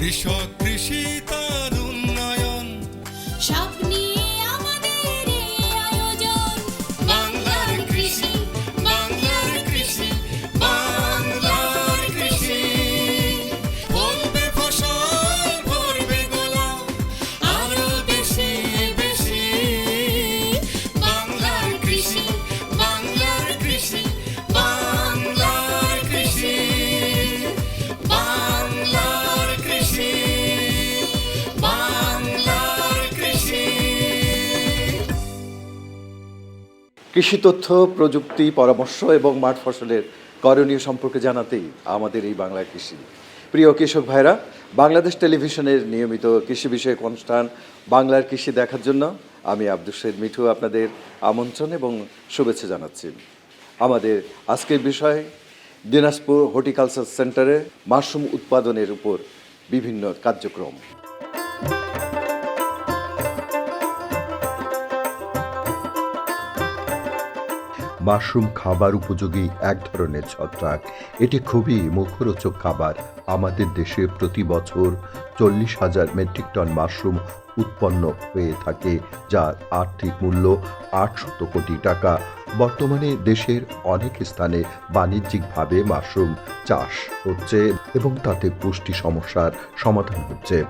কৃষক কৃষি তার কৃষি তথ্য, প্রযুক্তি, পরামর্শ এবং মাঠ ফসলের করণীয় সম্পর্কে জানাতেই আমাদের এই বাংলা কৃষি। প্রিয় কৃষক ভাইরা, বাংলাদেশ টেলিভিশনের নিয়মিত কৃষি বিষয়ক অনুষ্ঠান বাংলার কৃষি দেখার জন্য আমি আব্দুল সৈদ মিঠু আপনাদের আমন্ত্রণ এবং শুভেচ্ছা জানাচ্ছি। আমাদের আজকের বিষয়, দিনাজপুর হর্টিকালচার সেন্টারে মাশরুম উৎপাদনের উপর বিভিন্ন কার্যক্রম। মাশরুম খাবার উপযোগী এক ধরনের ছত্রাক। এটি খুবই মুখরোচক খাবার। আমাদের দেশে প্রতি বছর চল্লিশ হাজার মেট্রিক টন মাশরুম উৎপন্ন হয়ে থাকে, যার আর্থিক মূল্য আটশত কোটি টাকা। বর্তমানে দেশের অনেক স্থানে বাণিজ্যিকভাবে মাশরুম চাষ হচ্ছে এবং তাতে পুষ্টি সমস্যার সমাধান হচ্ছে।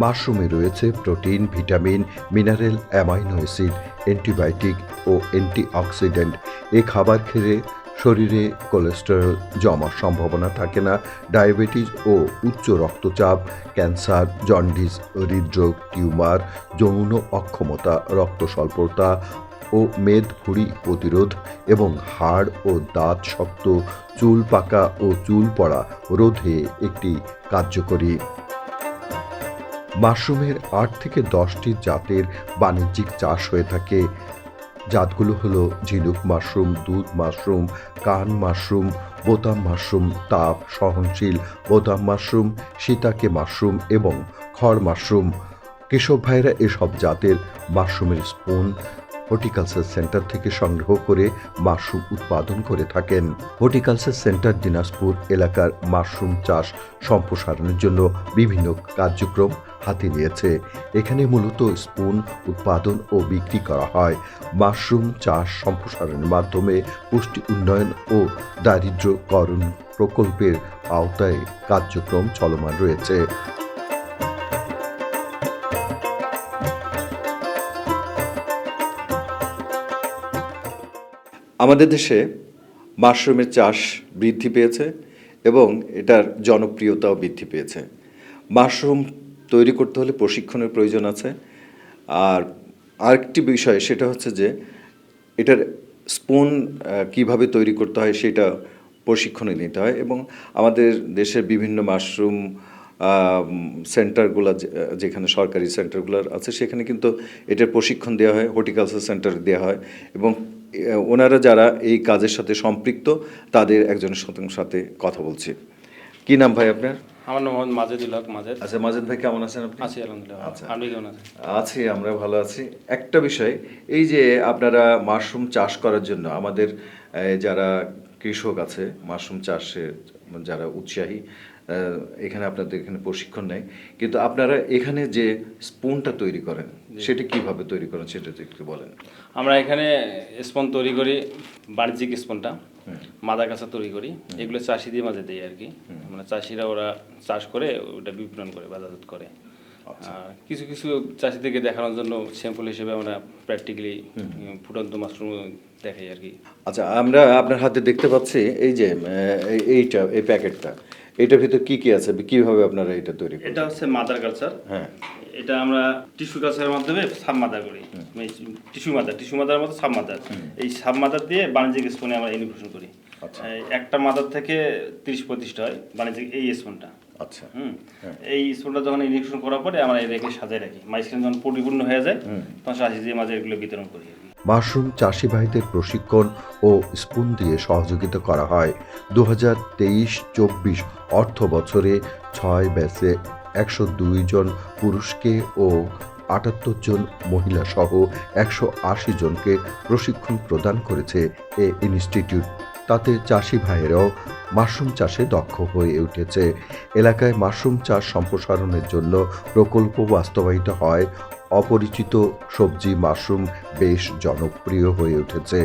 মাশরুমে রয়েছে protein, vitamin, mineral, amino acid, antibiotic ও অ্যান্টিঅক্সিডেন্ট। এই খাবার খেলে শরীরে কোলেস্টেরল জমার সম্ভাবনা থাকে না, ডায়াবেটিস ও উচ্চ রক্তচাপ, ক্যান্সার, জন্ডিস, হৃদরোগ, টিউমার, যৌন অক্ষমতা, রক্ত স্বল্পতা ও মেদ ভুঁড়ি প্রতিরোধ এবং হাড় ও দাঁত শক্ত, চুল পাকা ও চুল পড়া রোধে একটি কার্যকরী মাশরুমের আট থেকে দশটি জাতের বাণিজ্যিক চাষ হয়ে থাকে। জাতগুলো হলো ঝিনুক মাশরুম, দুধ মাশরুম, কান মাশরুম বোতাম মাশরুম, তাপ, সহনশীল বোতাম মাশরুম, সীতাকে মাশরুম এবং খড় মাশরুম। কৃষক ভাইরা এসব জাতের মাশরুমের স্পুন হর্টিকালচার সেন্টার থেকে সংগ্রহ করে মাশরুম উৎপাদন করে থাকেন। হর্টিকালচার সেন্টার দিনাজপুর এলাকার মাশরুম চাষ সম্প্রসারণের জন্য বিভিন্ন কার্যক্রম হাতে নিয়েছে। এখানে মূলত স্পুন উৎপাদন ও বিক্রি করা হয়। মাশরুম চাষ সম্প্রসারণের মাধ্যমে পুষ্টি উন্নয়ন ও দারিদ্র্যকরণ প্রকল্পের আওতায় কার্যক্রম চলমান রয়েছে। আমাদের দেশে মাশরুমের চাষ বৃদ্ধি পেয়েছে এবং এটার জনপ্রিয়তাও বৃদ্ধি পেয়েছে। মাশরুম তৈরি করতে হলে প্রশিক্ষণের প্রয়োজন আছে। আর আরেকটি বিষয় সেটা হচ্ছে যে এটার স্পুন কীভাবে তৈরি করতে হয় সেটা প্রশিক্ষণে নিতে হয় এবং আমাদের দেশের বিভিন্ন মাশরুম সেন্টারগুলো যেখানে সরকারি সেন্টারগুলো আছে সেখানে কিন্তু এটার প্রশিক্ষণ দেওয়া হয়, হর্টিকালচার সেন্টার দেওয়া হয় এবং ওনারা যারা এই কাজের সাথে সম্পৃক্ত তাদের একজনের সাথে সাথে কথা বলছি। কি নাম ভাই আপনার? আমার নাম মোহাম্মদ মাজেদুল হক মাজেদ। আচ্ছা মাজেদ ভাই কেমন আছেন আপনি? আছি আলহামদুলিল্লাহ আচ্ছা। আপনি কেমন আছেন? আছি আমরা ভালো আছি। একটা বিষয় এই যে আপনারা মাশরুম চাষ করার জন্য আমাদের যারা কৃষক আছে মাশরুম চাষে যারা উৎসাহী এখানে আপনাদের এখানে প্রশিক্ষণ নেয়। কিন্তু আপনারা এখানে যে স্পুনটা তৈরি করেন সেটা কীভাবে তৈরি করেন সেটা একটু বলেন? আমরা এখানে স্পন তৈরি করি বাণিজ্যিক স্পনটা মাদা কাঁচা তৈরি করি। এগুলো চাষিদের মাঝে দেয় আর কি। মানে চাষিরা ওরা চাষ করে ওটা বিপণন করে বাজারজাত করে। আচ্ছা। কিছু কিছু চাষিদেরকে দেখানোর জন্য স্যাম্পল হিসেবে আমরা প্র্যাকটিক্যালি ফুটন্ত মাশরুম দেখাই আর কি। আচ্ছা আমরা আপনার হাতে দেখতে পাচ্ছি এই যে এইটা এই প্যাকেটটা। এটার ভিতর কি কি আছে? কীভাবে আপনারা এটা তৈরি এটা হচ্ছে মাদার কালচার হ্যাঁ। এটা আমরা টিস্যু কালচারের মাধ্যমে সাব মাদার করি টিস্যু মাদার টিস্যু মাদার মতো সাব মাদার এই সাব মাদার দিয়ে বাণিজ্যিক স্পুনে আমরা করি। আচ্ছা। একটা মাদার থেকে তিরিশ পঁয়ত্রিশটা হয় বাণিজ্যিক এই স্পুনটা আচ্ছা। হুম। এই স্পুনটা যখন ইনফিউশন করার পরে আমরা এই রেখে সাজায় রাখি। মাইস্ক্রিন যখন পরিপূর্ণ হয়ে যায় তখন চাষিদের মাঝে এগুলো বিতরণ করি আর কি। মাশরুম চাষি ভাইদের প্রশিক্ষণ ও স্পুন দিয়ে সহযোগিতা করা হয়। দু হাজার তেইশ চব্বিশ অর্থ বছরে ছয় ব্যাচে একশো দুই জন পুরুষকে ও আটাত্তর জন মহিলা সহ একশো আশি জনকে প্রশিক্ষণ প্রদান করেছে এ ইনস্টিটিউট। তাতে চাষি ভাইয়েরাও মাশরুম চাষে দক্ষ হয়ে উঠেছে। এলাকায় মাশরুম চাষ সম্প্রসারণের জন্য প্রকল্প বাস্তবায়িত হয় অপরিচিত সবজি মাশরুম বেশ জনপ্রিয় হয়ে উঠেছে।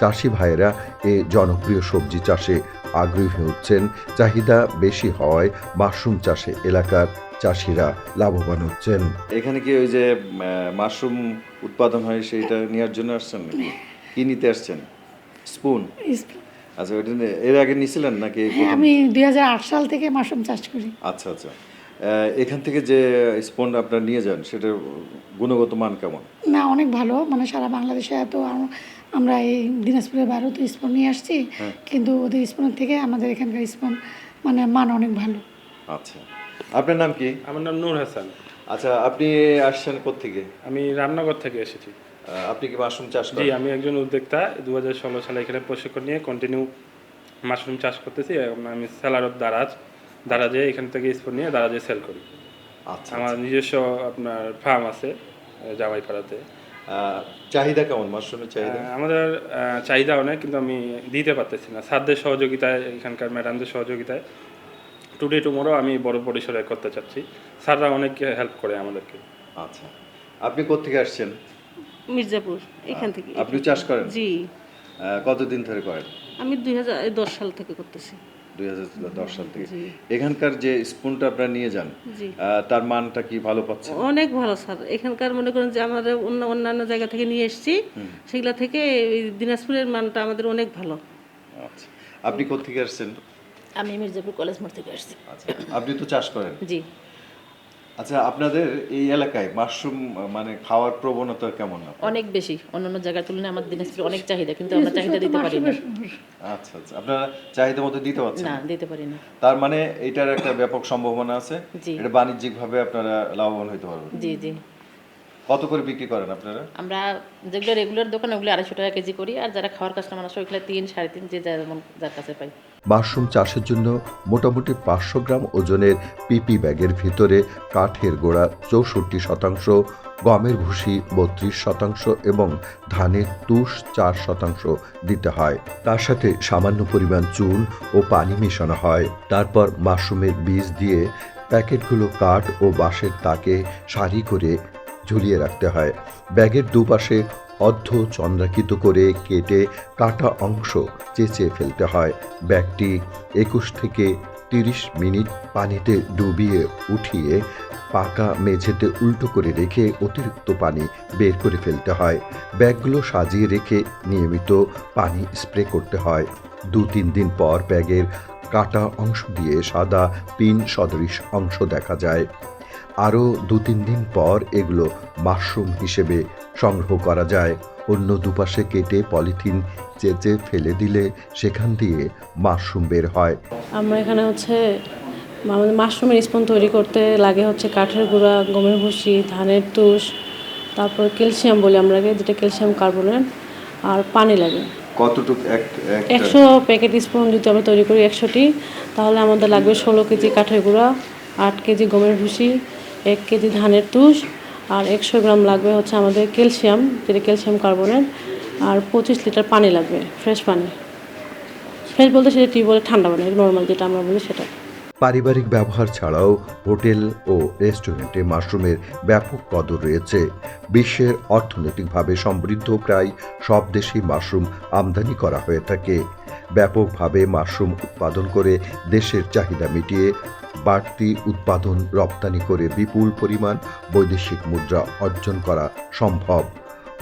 চাষি ভাইয়েরা এ জনপ্রিয় সবজি চাষে আগ্রহী হচ্ছেন চাহিদা বেশি হওয়ায় মাশরুম চাষে এলাকার চাষিরা লাভবান হচ্ছেন। এখানে কি ওই যে মাশরুম উৎপাদন হয় সেইটা নেওয়ার জন্য আসছেন কি নিতে আসছেন? স্পুন? আচ্ছা ওইটা এর আগে নিছিলেন নাকি হ্যাঁ আমি দুই হাজার আট সাল থেকে মাশরুম চাষ করি। আচ্ছা আচ্ছা। এখান থেকে যে স্পুন আপনারা নিয়ে যান সেটার গুণগত মান কেমন? না অনেক ভালো। মানে সারা বাংলাদেশে এত আমরা এই দিনাজপুরের বাইরেও তো স্পন নিয়ে আসছি কিন্তু ওদের স্পনের থেকে আমাদের এখানকার স্পন মানে মান অনেক ভালো। আচ্ছা। আপনার নাম কি? আমার নাম নূর হাসান। আচ্ছা আপনি আসছেন কোত্থেকে? আমি রামনগর থেকে এসেছি। আপনি কি মাশরুম চাষ জি করেন? আমি একজন উদ্যোক্তা। দু হাজার ষোলো সালে এখানে প্রশিক্ষণ নিয়ে কন্টিনিউ মাশরুম চাষ করতেছি। আমি সেলার অফ দারাজ এখান থেকে স্পোর্ট নিয়ে দারাজে সেল করি। আচ্ছা আমার নিজস্ব আপনার ফার্ম আছে জামাইপাড়াতে। চাহিদা কেমন? মাশরুমের চাহিদা? আমাদের চাহিদা অনেক কিন্তু আমি দিতে পারতেছি না। স্যারদের সহযোগিতায় এখানকার ম্যাডামদের সহযোগিতায় টুডে টুমোরো আমি বড় পরিসরে করতে চাচ্ছি। স্যাররা অনেক হেল্প করে আমাদেরকে। আচ্ছা। আপনি কোত্থেকে আসছেন? মির্জাপুর এখান থেকে। আপনি চাষ করেন? জি। কতদিন ধরে করেন? আমি দুই হাজার দশ সাল থেকে করতেছি। দুই হাজার দশ সাল থেকে। এখানকার যে স্পুনটা আপনারা নিয়ে যান তার মানটা কি ভালো পাচ্ছেন? অনেক ভালো স্যার। এখানকার মনে করেন যে আমাদের অন্য অন্যান্য জায়গা থেকে নিয়ে এসেছি সেগুলা থেকে এই দিনাজপুরের মানটা আমাদের অনেক ভালো। আচ্ছা। আপনি কোত্থেকে আসছেন? আমি মির্জাপুর কলেজ মোড় থেকে আসছি। আচ্ছা। আপনি তো চাষ করেন? জি। আচ্ছা আপনাদের এই এলাকায় মাশরুম মানে খাওয়ার প্রবণতা কেমন অনেক বেশি। অন্যান্য জায়গার তুলনায় আমাদের দিনাজপুরে অনেক চাহিদা কিন্তু আমরা চাহিদা দিতে পারি না। আচ্ছা আচ্ছা। আপনারা চাহিদা মতো দিতে পারছেন? না? দিতে পারি না। তার মানে এটার একটা ব্যাপক সম্ভাবনা আছে। জি। এটা বাণিজ্যিকভাবে আপনারা লাভবান হতে পারবেন। জি জি। কত করে বিক্রি করেন আপনারা? আমরা যেগুলো রেগুলার দোকান ওগুলো আড়াইশো টাকা কেজি করি আর যারা খাওয়ার কাস্টমার আসে ওইগুলো তিন সাড়ে তিন যে যেমন যার কাছে পাই। মাশরুম চাষের জন্য মোটামুটি পাঁচশো গ্রাম ওজনের পিপি ব্যাগের ভিতরে কাঠের গোড়া চৌষট্টি শতাংশ গমের ভুসি বত্রিশ শতাংশ এবং ধানের তুষ চার শতাংশ দিতে হয়। তার সাথে সামান্য পরিমাণ চুন ও পানি মেশানো হয়। তারপর মাশরুমের বীজ দিয়ে প্যাকেটগুলো কাঠ ও বাঁশের তাকে সারি করে ঝুলিয়ে রাখতে হয়। ব্যাগের দুপাশে অর্ধ চন্দ্রাকৃত করে কেটে কাটা অংশ চেঁচে ফেলতে হয়। ব্যাগটি একুশ থেকে তিরিশ মিনিট পানিতে ডুবিয়ে উঠিয়ে পাকা মেঝেতে উল্টো করে রেখে অতিরিক্ত পানি বের করে ফেলতে হয়। ব্যাগগুলো সাজিয়ে রেখে নিয়মিত পানি স্প্রে করতে হয়। দু তিন দিন পর ব্যাগের কাটা অংশ দিয়ে সাদা পিন সদৃশ অংশ দেখা যায়। আরও দু তিন দিন পর এগুলো মাশরুম হিসেবে সংগ্রহ করা যায়। অন্য দুপাশে কেটে পলিথিন চেঁচে ফেলে দিলে সেখান দিয়ে মাশরুম বের হয়। আমরা এখানে হচ্ছে আমাদের মাশরুমের স্পন তৈরি করতে লাগে হচ্ছে কাঠের গুঁড়া গমের ভুসি ধানের তুষ তারপর ক্যালসিয়াম বলি আমরা যেটা ক্যালসিয়াম কার্বনেট আর পানি লাগে। কতটুক একশো প্যাকেট স্পুন যদি আমরা তৈরি করি একশোটি তাহলে আমাদের লাগবে ষোলো কেজি কাঠের গুঁড়া আট কেজি গমের ভুসি এক কেজি ধানের তুষ আর একশো গ্রাম লাগবে হচ্ছে আমাদের ক্যালসিয়াম, যেটা ক্যালসিয়াম কার্বনেট, আর পঁচিশ লিটার পানি লাগবে, ফ্রেশ পানি। ফ্রেশ বলতে সেটা টিউবওয়েলের ঠান্ডা পানি, নর্মাল যেটা আমরা বলি সেটা। পারিবারিক ব্যবহার ছাড়াও হোটেল ও রেস্টুরেন্টে মাশরুমের ব্যাপক কদর রয়েছে। বিশ্বের অর্থনৈতিকভাবে সমৃদ্ধ প্রায় সব দেশেই মাশরুম আমদানি করা হয়ে থাকে। ব্যাপকভাবে মাশরুম উৎপাদন করে দেশের চাহিদা মিটিয়ে বাড়তি উৎপাদন রপ্তানি করে বিপুল পরিমাণ বৈদেশিক মুদ্রা অর্জন করা সম্ভব।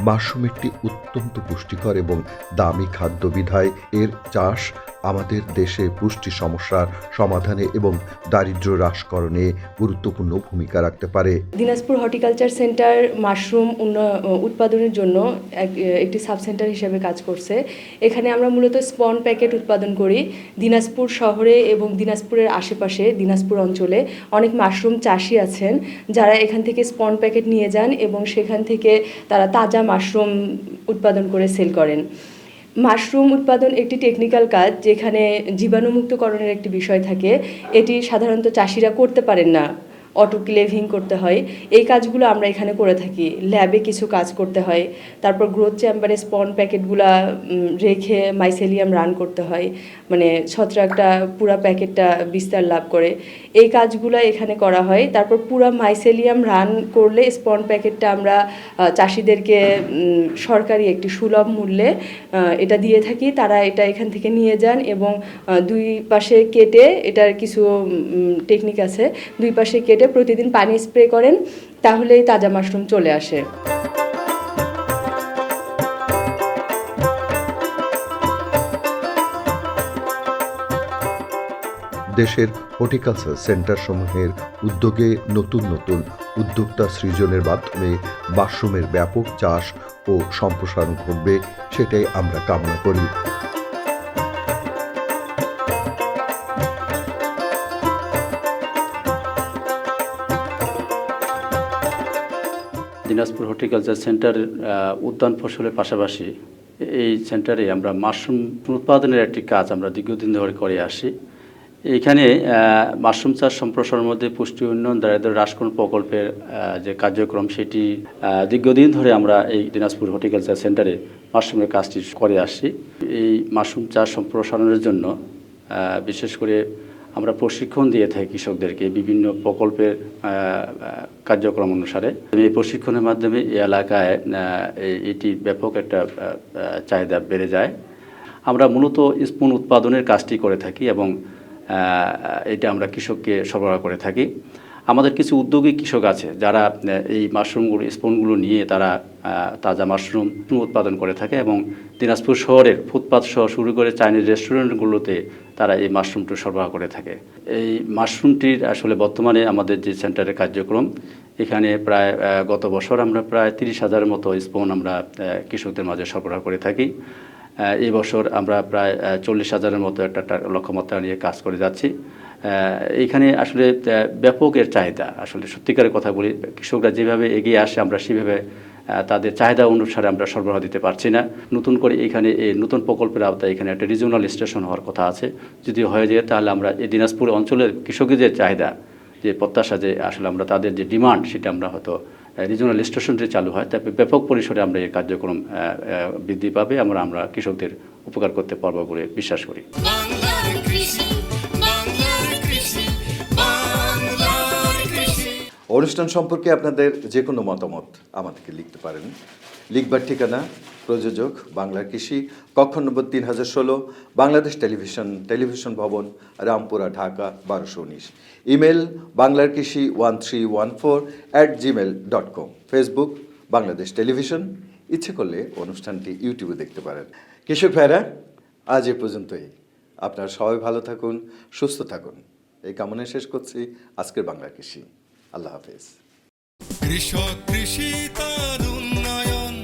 মাশরুম একটি অত্যন্ত পুষ্টিকর এবং দামি খাদ্যবিধায় এর চাষ আমাদের দেশে পুষ্টি সমস্যার সমাধানে এবং দারিদ্র্য হ্রাসকরণে গুরুত্বপূর্ণ ভূমিকা রাখতে পারে। দিনাজপুর হর্টিকালচার সেন্টার মাশরুম উৎপাদনের জন্য এক- একটি সাব সেন্টার হিসেবে কাজ করছে। এখানে আমরা মূলত স্পন প্যাকেট উৎপাদন করি। দিনাজপুর শহরে এবং দিনাজপুরের আশেপাশে, দিনাজপুর অঞ্চলে অনেক মাশরুম চাষি আছেন। যারা এখান থেকে স্পন প্যাকেট নিয়ে যান এবং সেখান থেকে তারা তাজা মাশরুম উৎপাদন করে সেল করেন। মাশরুম উৎপাদন একটি টেকনিক্যাল কাজ যেখানে জীবাণুমুক্তকরণের একটি বিষয় থাকে। এটি সাধারণত চাষিরা করতে পারেন না। অটোক্লেভিং করতে হয়। এই কাজগুলো আমরা এখানে করে থাকি। ল্যাবে কিছু কাজ করতে হয়। তারপর গ্রোথ চেম্বারে স্পন প্যাকেটগুলা রেখে মাইসেলিয়াম রান করতে হয়। মানে ছত্রাকটা পুরা প্যাকেটটা বিস্তার লাভ করে। এই কাজগুলো এখানে করা হয়। তারপর পুরা মাইসেলিয়াম রান করলে স্পন প্যাকেটটা আমরা চাষিদেরকে সরকারি একটি সুলভ মূল্যে এটা দিয়ে থাকি। তারা এটা এখান থেকে নিয়ে যান এবং দুই পাশে কেটে, এটার কিছু টেকনিক আছে। দুই পাশে কেটে প্রতিদিন পানি স্প্রে করেন, তাহলেই তাজা মাশরুম চলে আসে। দেশের হর্টিকালচার সেন্টার সমূহের উদ্যোগে নতুন নতুন উদ্যোক্তা সৃজনের মাধ্যমে মাশরুমের ব্যাপক চাষ ও সম্প্রসারণ ঘটবে, সেটাই আমরা কামনা করি। দিনাজপুর হর্টিকালচার সেন্টারের উদ্যান ফসলের পাশাপাশি এই সেন্টারে আমরা মাশরুম উৎপাদনের একটি কাজ আমরা দীর্ঘদিন ধরে করে আসি। এইখানে আহ, মাশরুম চাষ সম্প্রসারণের মধ্যে পুষ্টি উন্নয়ন দারিদ্র হ্রাসকরণ প্রকল্পের যে কার্যক্রম সেটি দীর্ঘদিন ধরে আমরা এই দিনাজপুর হর্টিকালচার সেন্টারে মাশরুমের কাজটি করে আসছি এই মাশরুম চাষ সম্প্রসারণের জন্য বিশেষ করে আমরা প্রশিক্ষণ দিয়ে থাকি কৃষকদেরকে বিভিন্ন প্রকল্পের কার্যক্রম অনুসারে। এই প্রশিক্ষণের মাধ্যমে এই এলাকায় এটি ব্যাপক একটা চাহিদা বেড়ে যায়। আমরা মূলত স্পুন উৎপাদনের কাজটি করে থাকি এবং এটা আমরা কৃষককে সরবরাহ করে থাকি। আমাদের কিছু উদ্যোগী কৃষক আছে যারা এই মাশরুমগুলো, স্পুনগুলো নিয়ে তারা তাজা মাশরুম উৎপাদন করে থাকে এবং দিনাজপুর শহরের ফুটপাত সহ শুরু করে চাইনিজ রেস্টুরেন্টগুলোতে তারা এই মাশরুমটি সরবরাহ করে থাকে। এই মাশরুমটির আসলে বর্তমানে আমাদের যে সেন্টারের কার্যক্রম, এখানে প্রায় গত বছর আমরা প্রায় তিরিশ হাজারের মতো স্পুন আমরা কৃষকদের মাঝে সরবরাহ করে থাকি। এই বছর আমরা প্রায় চল্লিশ হাজারের মতো একটা লক্ষ্যমাত্রা নিয়ে কাজ করে যাচ্ছি। এইখানে আসলে আহ, ব্যাপক এর চাহিদা। আসলে সত্যিকারের কথা বলি কৃষকরা যেভাবে এগিয়ে আসে আমরা সেভাবে তাদের চাহিদা অনুসারে আমরা সরবরাহ দিতে পারছি না। নতুন করে এখানে এই নতুন প্রকল্পের আওতায় এখানে একটা রিজিওনাল স্টেশন হওয়ার কথা আছে। যদি হয়ে যায় তাহলে আমরা এই দিনাজপুর অঞ্চলের কৃষকদের চাহিদা যে প্রত্যাশা যে আসলে আমরা তাদের যে ডিমান্ড সেটা আমরা হয়তো রিজনাল স্টেশনটি চালু হয় তবে ব্যাপক পরিসরে আমরা এই কার্যক্রম বৃদ্ধি পাবে আমরা আমরা কৃষকদের উপকার করতে পারব বলে বিশ্বাস করি। অনুষ্ঠান সম্পর্কে আপনাদের যে কোনো মতামত আমাদেরকে লিখতে পারেন। লিখবার ঠিকানা প্রযোজক বাংলার কৃষি কক্ষ নম্বর তিন হাজার ষোলো বাংলাদেশ টেলিভিশন টেলিভিশন ভবন রামপুরা ঢাকা বারোশো উনিশ। ইমেল বাংলার কৃষি one three one four at gmail dot com. Facebook Bangladesh television. ইচ্ছে করলে অনুষ্ঠানটি ইউটিউবে দেখতে পারেন। কৃষক ভাইরা আজ এ পর্যন্তই। আপনারা সবাই ভালো থাকুন সুস্থ থাকুন। এই কামনায় শেষ করছি আজকের বাংলা কৃষি। আল্লাহ হাফেজ। কৃষক কৃষি তার উন্নয়ন।